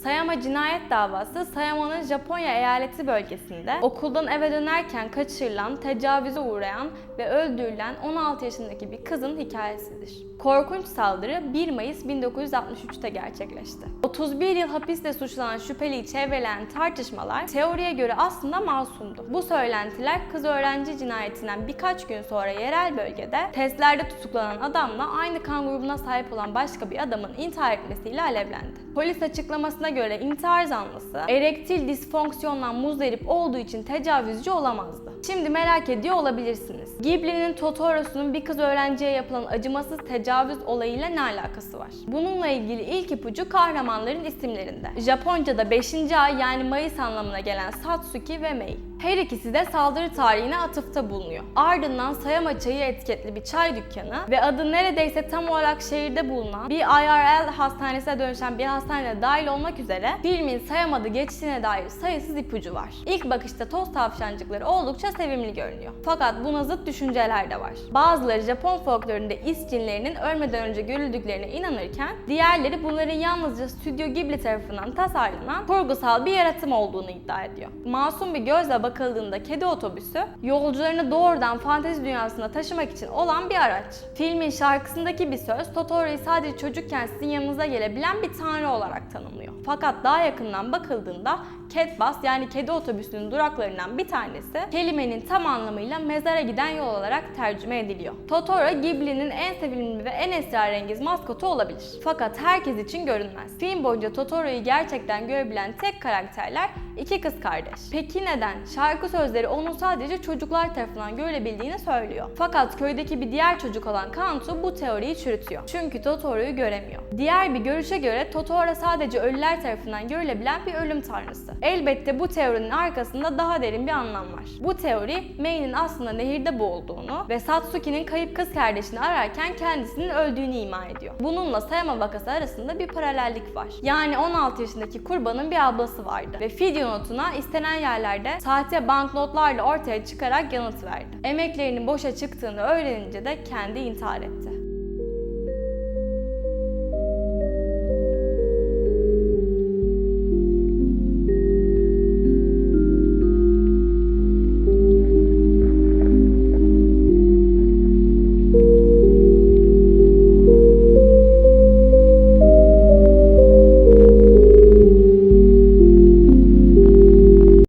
Sayama cinayet davası Sayama'nın Japonya eyaleti bölgesinde okuldan eve dönerken kaçırılan, tecavüze uğrayan ve öldürülen 16 yaşındaki bir kızın hikayesidir. Korkunç saldırı 1 Mayıs 1963'te gerçekleşti. 31 yıl hapisle suçlanan şüpheliyi çevreleyen tartışmalar teoriye göre aslında masumdu. Bu söylentiler kız öğrenci cinayetinden birkaç gün sonra yerel bölgede testlerde tutuklanan adamla aynı kan grubuna sahip olan başka bir adamın intihar etmesiyle alevlendi. Polis açıklamasına göre intihar zanlısı erektil disfonksiyondan muzdarip olduğu için tecavüzcü olamazdı. Şimdi merak ediyor olabilirsiniz. Ghibli'nin Totoro'sunun bir kız öğrenciye yapılan acımasız tecavüz olayıyla ne alakası var? Bununla ilgili ilk ipucu kahramanların isimlerinde. Japonca'da 5. ay yani Mayıs anlamına gelen Satsuki ve Mei. Her ikisi de saldırı tarihine atıfta bulunuyor. Ardından Sayama çayı etiketli bir çay dükkanı ve adı neredeyse tam olarak şehirde bulunan bir IRL hastanesine dönüşen bir hastaneye dahil olmak üzere filmin Sayama'da geçtiğine dair sayısız ipucu var. İlk bakışta toz tavşancıkları oldukça sevimli görünüyor. Fakat buna zıt düşünceler de var. Bazıları Japon folklorunda is cinlerinin ölmeden önce görüldüklerine inanırken diğerleri bunların yalnızca Stüdyo Ghibli tarafından tasarlanan kurgusal bir yaratım olduğunu iddia ediyor. Masum bir gözle bakıldığında kedi otobüsü yolcularını doğrudan fantezi dünyasına taşımak için olan bir araç. Filmin şarkısındaki bir söz Totoro'yu sadece çocukken sizin yanınıza gelebilen bir tanrı olarak tanımlıyor. Fakat daha yakından bakıldığında Catbus yani kedi otobüsünün duraklarından bir tanesi kelimenin tam anlamıyla mezara giden yol olarak tercüme ediliyor. Totoro Ghibli'nin en sevimli ve en esrarengiz maskotu olabilir. Fakat herkes için görünmez. Film boyunca Totoro'yu gerçekten görebilen tek karakterler iki kız kardeş. Peki neden? Şarkı sözleri onun sadece çocuklar tarafından görülebildiğini söylüyor. Fakat köydeki bir diğer çocuk olan Kantu bu teoriyi çürütüyor. Çünkü Totoro'yu göremiyor. Diğer bir görüşe göre Totoro sadece ölüler tarafından görülebilen bir ölüm tanrısı. Elbette bu teorinin arkasında daha derin bir anlam var. Bu teori Mei'nin aslında nehirde boğulduğunu ve Satsuki'nin kayıp kız kardeşini ararken kendisinin öldüğünü ima ediyor. Bununla Sayama vakası arasında bir paralellik var. Yani 16 yaşındaki kurbanın bir ablası vardı ve fidye notuna istenen yerlerde sahte banknotlarla ortaya çıkarak yanıt verdi. Emeklerinin boşa çıktığını öğrenince de kendi intihar etti.